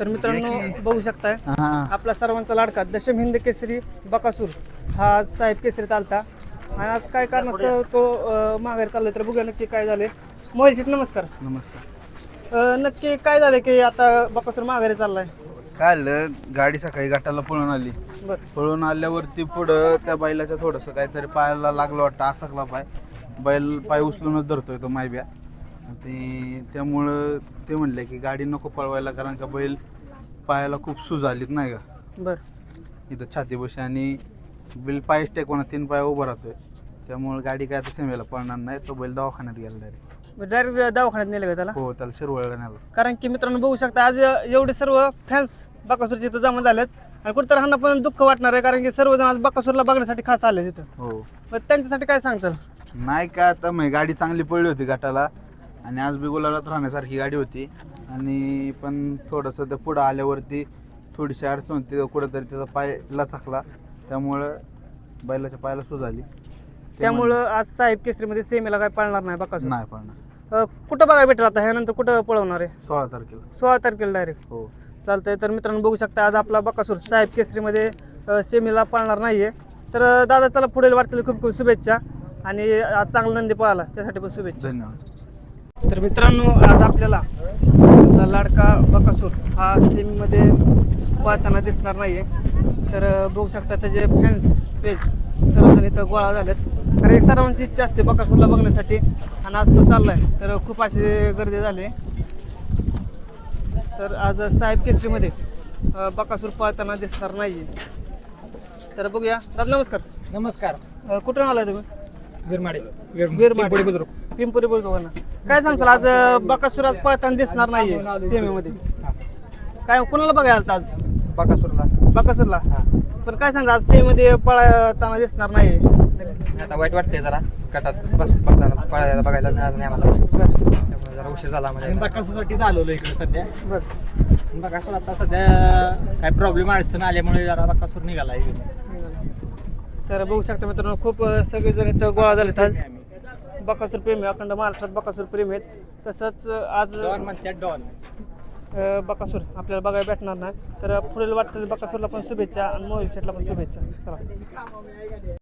तर मित्रांनो बघू शकताय आपला सर्वांचा लाडका दशम हिंद केसरी बकासूर. हा आज साहेब केसरीत आलता. आणि आज काय कारणास्तव तो अं, माघारी चाललाय तर बघूया नक्की काय झाले शेठ नमस्कार. नमस्कार. अं, नक्की काय झालं की आता बकासूर माघारी चाललाय? काय आलं? गाडी सकाळी गटाला पळून आली. बर. पळून आल्यावरती पुढं त्या बैलाच्या थोडंसं काहीतरी पायाला लागलं वाटतं आचकला पाय. बैल पाय उचलूनच धरतोय तो मायब्या. ते त्यामुळं ते म्हणले की गाडी नको पळवायला कारण का बैल पायाला खूप सूज आलीत नाही का? बर. इथं छाती बशी आणि बैल पायच टेकवणार तीन पाय उभं राहतोय. त्यामुळे गाडी काय आता सेमेला पळणार नाही तो बैल दवाखान्यात गेला डायरेक्ट डायरेक्ट दवाखान्यात नेलं का त्याला? हो त्याला शिरवळ नेला. कारण की मित्रांनो बघू शकता आज एवढे सर्व फॅन्स बकासूरचे इथं जमा झालेत. आणि कुठेतरी ह्यांना पण दुःख वाटणार आहे कारण की सर्वजण आज बकासूरला बघण्यासाठी खास आले तिथं हो. मग त्यांच्यासाठी काय सांगचाल नाही का आता मग गाडी चांगली पडली होती गटाला. आणि आज बी गुलालात राहण्यासारखी गाडी होती. आणि पण थोडंसं ते पुढं आल्यावरती थोडीशी अडचण होती. कुठंतरी त्याचा पाय लचकला. त्यामुळं बैलाच्या पायाला सूज आली. ते त्यामुळं आज साहेब केसरीमध्ये सेमीला काय पाळणार नाही बकासूर नाही पडणार अ, कुठं बघायला भेटेल आता? ह्यानंतर कुठं पळवणार आहे? सोळा तारखेला. सोळा तारखेला डायरेक्ट हो. चालतंय. तर मित्रांनो बघू शकता आज आपला बकासूर साहेब केसरीमध्ये अ, सेमीला पाळणार नाहीये. तर अ, दादा चला पुढील वाटतील खूप खूप शुभेच्छा. आणि आज चांगला नंदी पळाला. त्यासाठी पण शुभेच्छा. धन्यवाद. तर मित्रांनो आज आपल्याला आपला लाडका बकासूर हा सेमीमध्ये पाहताना दिसणार नाहीये. तर बघू शकता त्याचे फॅन्स पेज सर्वजण इथं गोळा झालेत. एक सर्वांची इच्छा असते बकासूरला बघण्यासाठी. आणि आज तो चाललाय. तर खूप असे गर्दी झाले. तर आज साहेब केसरीमध्ये बकासूर पाहताना दिसणार नाहीये. तर बघूया. दादा नमस्कार. नमस्कार. कुठून आलाय तुम्ही? गिरमाडे गिरमाड पिंपरी बुद्रुक. काय सांगताल आज अ, बकासूर आज पळताना दिसणार नाहीये सेमीमध्ये. काय कुणाला बघायला आज? बाकासूरला. बकासूरला? हा. पण काय सांगता आज सेमीमध्ये पळताना दिसणार नाही आता वाईट वाटतंय जरा. गटात बस पळताना पळायला बघायला मिळालं नाही आम्हाला. त्यामुळे जरा उशीर झाला म्हणजे बकासूरसाठी झालेलो इकडे सध्या. बर. बकासूर आता सध्या काय प्रॉब्लेम अडचण आल्यामुळे जरा बकासूर निघाला. तर बघू शकता मित्रांनो खूप सगळेजण इथं गोळा झालेत आज. बकासूर प्रेमी अखंड महाराष्ट्रात बकासूर प्रेमी आहेत. तसंच आज डॉन म्हणतात डॉन. अ, बकासूर. आपल्याला बघायला भेटणार नाही. तर पुढील वाटचाल बकासूरला पण शुभेच्छा आणि मोहिल शेटला पण शुभेच्छा. चला.